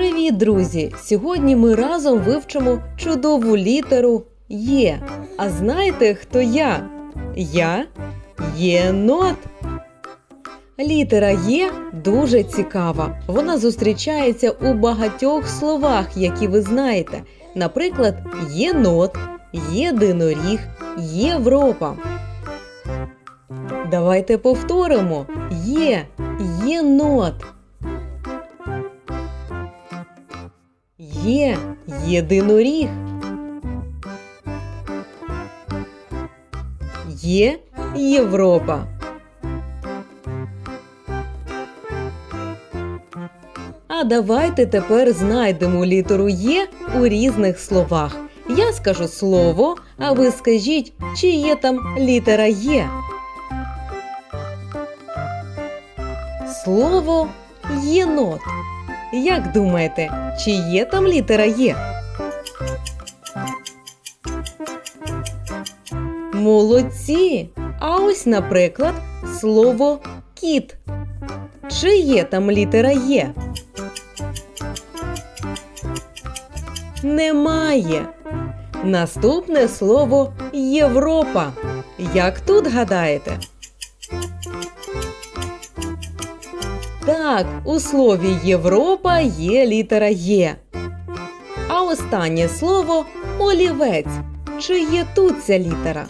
Привіт, друзі! Сьогодні ми разом вивчимо чудову літеру Є. А знаєте, хто я? Я єнот. Літера Є дуже цікава. Вона зустрічається у багатьох словах, які ви знаєте. Наприклад, єнот, єдиноріг, Європа. Давайте повторимо: є, єнот. Є єдиноріг. Є Європа. А давайте тепер знайдемо літеру Є у різних словах. Я скажу слово, а ви скажіть, чи є там літера Є. Слово єнот. Як думаєте, чи є там літера Є? Молодці! А ось, наприклад, слово кіт. Чи є там літера Є? Немає. Наступне слово Європа. Як тут гадаєте? Так, у слові Європа є літера Є. А останнє слово олівець. Чи є тут ця літера?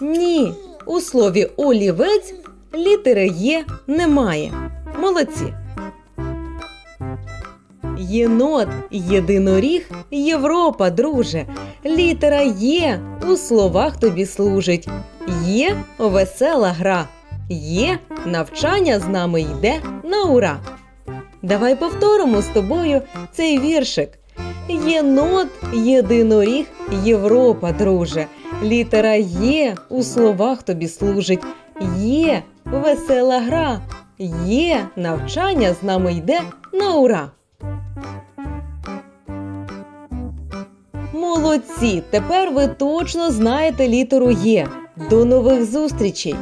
Ні, у слові олівець літери Є немає. Молодці. Єнот, єдиноріг, Європа, друже. Літера Є у словах тобі служить. Є весела гра. Є навчання з нами йде на ура. Давай повторимо з тобою цей віршик. Єнот, єдиноріг, Європа, друже. Літера Є у словах тобі служить. Є весела гра. Є навчання з нами йде на ура. Молодці! Тепер ви точно знаєте літеру Є. До нових зустрічей!